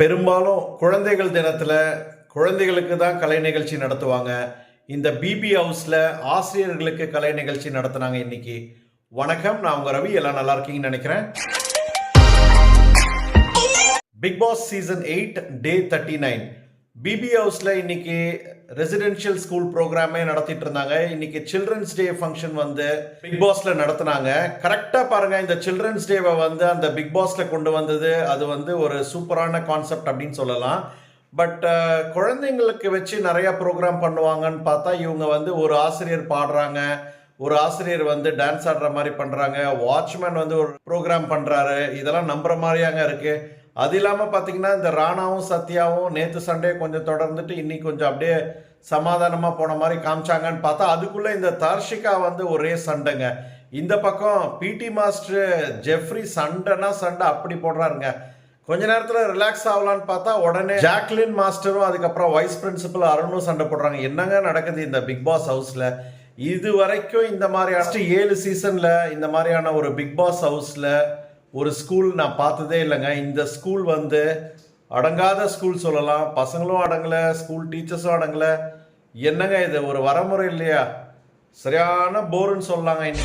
பெரும்பாலும் குழந்தைகள் தினத்தில் குழந்தைகளுக்கு தான் கலை நிகழ்ச்சி நடத்துவாங்க. இந்த பிபி ஹவுஸில் ஆசிரியர்களுக்கு கலை நிகழ்ச்சி நடத்துனாங்க இன்னைக்கு. வணக்கம் நான் உங்கள் ரவி. எல்லாம் நல்லா இருக்கீங்கன்னு நினைக்கிறேன். Big Boss season eight day thirty nine BB ஹவுஸில் இன்னைக்கு ரெசிடென்ஷியல் ஸ்கூல் ப்ரோக்ராமே நடத்திட்டு இருந்தாங்க இன்னைக்கு சில்ட்ரன்ஸ் டே ஃபங்க்ஷன் வந்து பிக் பாஸ்ல நடத்துனாங்க. கரெக்டாக பாருங்க இந்த சில்ட்ரன்ஸ் டேவை வந்து அந்த பிக் பாஸ்ல கொண்டு வந்தது. அது வந்து ஒரு சூப்பரான கான்செப்ட் அப்படின்னு சொல்லலாம். பட் குழந்தைங்களுக்கு வச்சு நிறையா ப்ரோக்ராம் பண்ணுவாங்கன்னு பார்த்தா இவங்க வந்து ஒரு ஆசிரியர் பாடுறாங்க. ஒரு ஆசிரியர் வந்து டான்ஸ் ஆடுற மாதிரி பண்ணுறாங்க வாட்ச்மேன் வந்து ஒரு ப்ரோக்ராம் பண்ணுறாரு இதெல்லாம் நம்புற மாதிரியாங்க இருக்குது அது இல்லாமல் பார்த்தீங்கன்னா இந்த ராணாவும் சத்யாவும் நேற்று சண்டே கொஞ்சம் தொடர்ந்துட்டு இன்னைக்கு கொஞ்சம் அப்படியே சமாதானமாக போன மாதிரி காமிச்சாங்கன்னு பார்த்தா அதுக்குள்ளே இந்த தர்ஷிகா வந்து ஒரே சண்டைங்க. இந்த பக்கம் பிடி மாஸ்டர் ஜெஃப்ரி சண்டைனா சண்டை அப்படி போடுறாருங்க. கொஞ்ச நேரத்தில் ரிலாக்ஸ் ஆகலான்னு பார்த்தா உடனே ஜாக்லின் மாஸ்டரும் அதுக்கப்புறம் வைஸ் பிரின்சிபல் அருணும் சண்டை போடுறாங்க. என்னங்க நடக்குது இந்த பிக் பாஸ் ஹவுஸில் இது வரைக்கும் இந்த மாதிரியான ஏழு சீசனில் இந்த மாதிரியான ஒரு பிக் பாஸ் ஹவுஸில் ஒரு ஸ்கூல் நான் பார்த்ததே இல்லைங்க. இந்த ஸ்கூல் வந்து அடங்காத ஸ்கூல் சொல்லலாம். பசங்களும் அடங்கலை ஸ்கூல் டீச்சர்ஸும் அடங்கலை. என்னங்க இது? ஒரு வரமுறை இல்லையா? சரியான போருன்னு சொல்லலாங்க இன்னைக்கு.